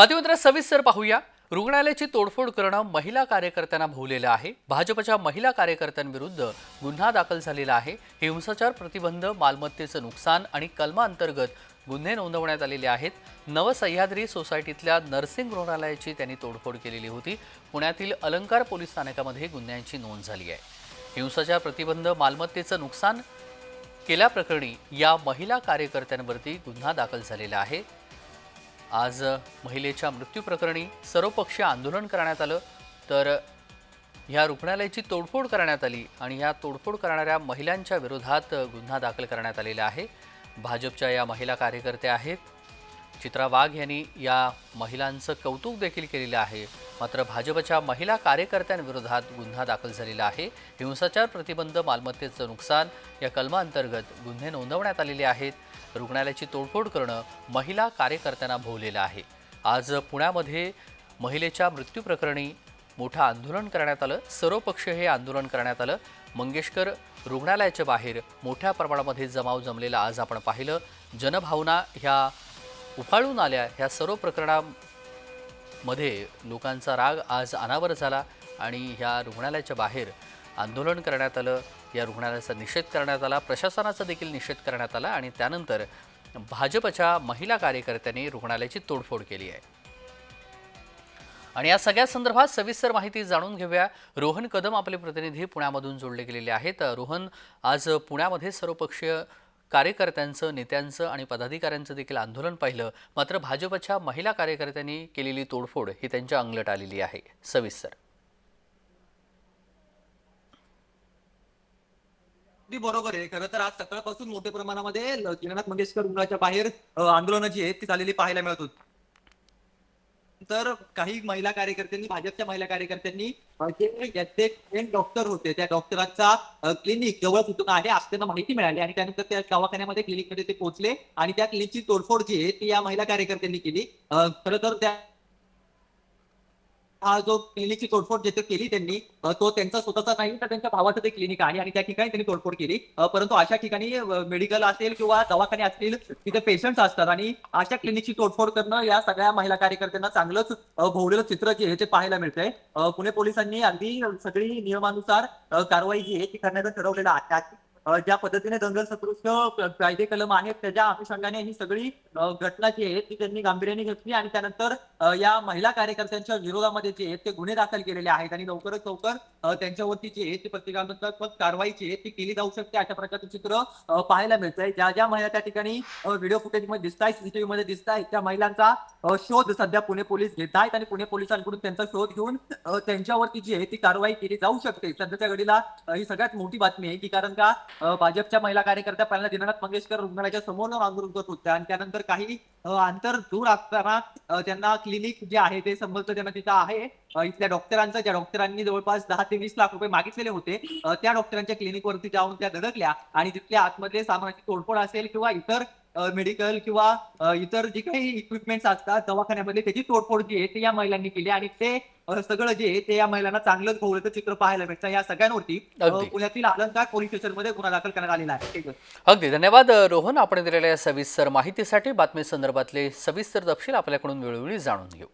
बातमीपत्र सविस्तर पाहूया. रुग्णालयाची तोडफोड करणं महिला कार्यकर्त्यांना भोवलेलं आहे. भाजपच्या महिला कार्यकर्त्यांविरुद्ध गुन्हा दाखल झालेला आहे. हिंसाचार प्रतिबंध मालमत्तेचं नुकसान आणि कलमाअंतर्गत गुन्हे नोंदवण्यात आलेले आहेत. नवसह्याद्री सोसायटीतल्या नर्सिंग रुग्णालयाची त्यांनी तोडफोड केलेली होती. पुण्यातील अलंकार पोलीस स्थानकामध्ये गुन्ह्यांची नोंद झाली आहे. हिंसाचार प्रतिबंध मालमत्तेचं नुकसान केल्याप्रकरणी या महिला कार्यकर्त्यांवरती गुन्हा दाखल झालेला आहे. आज महिलेच्या मृत्यूप्रकरणी सर्वपक्षीय आंदोलन करण्यात आलं. तर ह्या रुग्णालयाची तोडफोड करण्यात आली आणि ह्या तोडफोड करणाऱ्या महिलांच्या विरोधात गुन्हा दाखल करण्यात आलेला आहे. भाजपच्या या महिला कार्यकर्त्या आहेत. चित्रा वाघ यांनी या महिलांचं कौतुक देखील केलेलं आहे. मात्र भाजपच्या महिला कार्यकर्त्यांविरोधात गुन्हा दाखल झालेला आहे. हिंसाचार प्रतिबंध मालमत्तेचं नुकसान या कलमाअंतर्गत गुन्हे नोंदवण्यात आलेले आहेत. रुग्णालयाची तोडफोड करणं महिला कार्यकर्त्यांना भोवलेलं आहे. आज पुण्यामध्ये महिलेच्या मृत्यूप्रकरणी मोठं आंदोलन करण्यात आलं. सर्वपक्ष हे आंदोलन करण्यात आलं. मंगेशकर रुग्णालयाच्या बाहेर मोठ्या प्रमाणामध्ये जमाव जमलेला आज आपण पाहिलं. जनभावना ह्या उफाळून आल्या. ह्या सर्व प्रकरणामध्ये लोकांचा राग आज अनावर झाला आणि ह्या रुग्णालयाच्या बाहेर आंदोलन करण्यात आलं. या रुग्णालयाचा निषेध करण्यात आला प्रशासनाचा देखील निषेध करण्यात आला आणि त्यानंतर भाजपच्या महिला कार्यकर्त्यांनी रुग्णालयाची तोडफोड केली आहे. आणि या सगळ्या संदर्भात सविस्तर माहिती जाणून घेऊया. रोहन कदम आपले प्रतिनिधी पुण्यामधून जोडले गेलेले आहेत. रोहन आज पुण्यामध्ये सर्वपक्षीय कार्यकर्त्यांचं नेत्यांचं आणि पदाधिकाऱ्यांचं देखील आंदोलन पाहिलं. मात्र भाजपच्या महिला कार्यकर्त्यांनी केलेली तोडफोड ही त्यांच्या अंगलट आलेली आहे. सविस्तर. अगदी बरोबर आहे. खरं तर आज सकाळपासून मोठ्या प्रमाणामध्ये दीनानाथ मंगेशकर रुग्णाच्या बाहेर आंदोलन आंदोलनं जी आहेत ती चाललेली पाहायला मिळत होती. तर काही महिला कार्यकर्त्यांनी भाजपच्या महिला कार्यकर्त्यांनी जे डॉक्टर होते त्या डॉक्टरांचा क्लिनिक जवळ कुठून आहे असं त्यांना माहिती मिळाली आणि त्यानंतर त्या दवाखान्यामध्ये क्लिनिकमध्ये ते पोहोचले आणि त्या क्लिनिकची तोडफोड जी आहे ती या महिला कार्यकर्त्यांनी केली. खरं तर त्या हा जो क्लिनिकची तोडफोड जिथे केली त्यांनी तो त्यांचा स्वतःचा नाही तर त्यांच्या भावाचं ते क्लिनिक आहे आणि त्या ठिकाणी त्यांनी तोडफोड केली. परंतु अशा ठिकाणी मेडिकल असेल किंवा दवाखाने असतील तिथे पेशंट्स असतात आणि अशा क्लिनिकची तोडफोड करणं या सगळ्या महिला कार्यकर्त्यांना चांगलंच भोवलेलं चित्र जे आहे ते पाहायला मिळतंय. पुणे पोलिसांनी अगदी सगळी नियमानुसार कारवाई जी आहे ती करण्याचं ठरवलेलं आहे. ज्या पद्धतीने दंगल सदृश कायदे कलम आहेत त्याच्या अनुषंगाने ही सगळी घटना जी आहे ती त्यांनी गांभीर्याने घेतली आणि त्यानंतर या महिला कार्यकर्त्यांच्या विरोधामध्ये जे आहेत ते गुन्हे दाखल केलेले आहेत आणि लवकरच लवकर त्यांच्यावरती जी आहे ती प्रतिकात्मक कारवाई जी आहे ती केली जाऊ शकते अशा प्रकारचं चित्र पाहायला मिळतंय. ज्या ज्या महिला त्या ठिकाणी व्हिडिओ फुटेजमध्ये दिसत आहेत सीसीटीव्ही मध्ये दिसत आहेत त्या महिलांचा शोध सध्या पुणे पोलीस घेत आहेत आणि पुणे पोलिसांकडून त्यांचा शोध घेऊन त्यांच्यावरती जी आहे ती कारवाई केली जाऊ शकते. सध्याच्या घडीला ही सगळ्यात मोठी बातमी आहे की कारण का भाजपच्या महिला कार्यकर्त्या पहिल्यांदा दिनानाथ मंगेशकर रुग्णालयाच्या समोर आंदोलन करत होत्या. आणि त्यानंतर काही अंतर दूर असताना त्यांना क्लिनिक जे आहे ते संबंध त्यांना तिथं आहे. इथल्या डॉक्टरांचा ज्या डॉक्टरांनी जवळपास दहा ते वीस लाख रुपये मागितलेले होते त्या डॉक्टरांच्या क्लिनिक वरती जाऊन त्या धडकल्या आणि तिथल्या आतमधले सामानाची तोडफोड असेल किंवा इतर मेडिकल किंवा इतर जे काही इक्विपमेंट्स असतात दवाखान्यामध्ये त्याची तोडफोड जी आहे ते या महिलांनी केली आणि ते सगळं जे आहे ते या महिलांना चांगलंच भोवलं चित्र पाहायला भेटतं. या सगळ्यांवरती. पुण्यातील अलंकार पोलीस स्टेशनमध्ये गुन्हा दाखल करण्यात आलेला आहे. ठीक आहे. अगदी. धन्यवाद रोहन. आपण दिलेल्या या सविस्तर माहितीसाठी बातमी संदर्भातले सविस्तर तपशील आपल्याकडून वेळोवेळी जाणून घेऊ.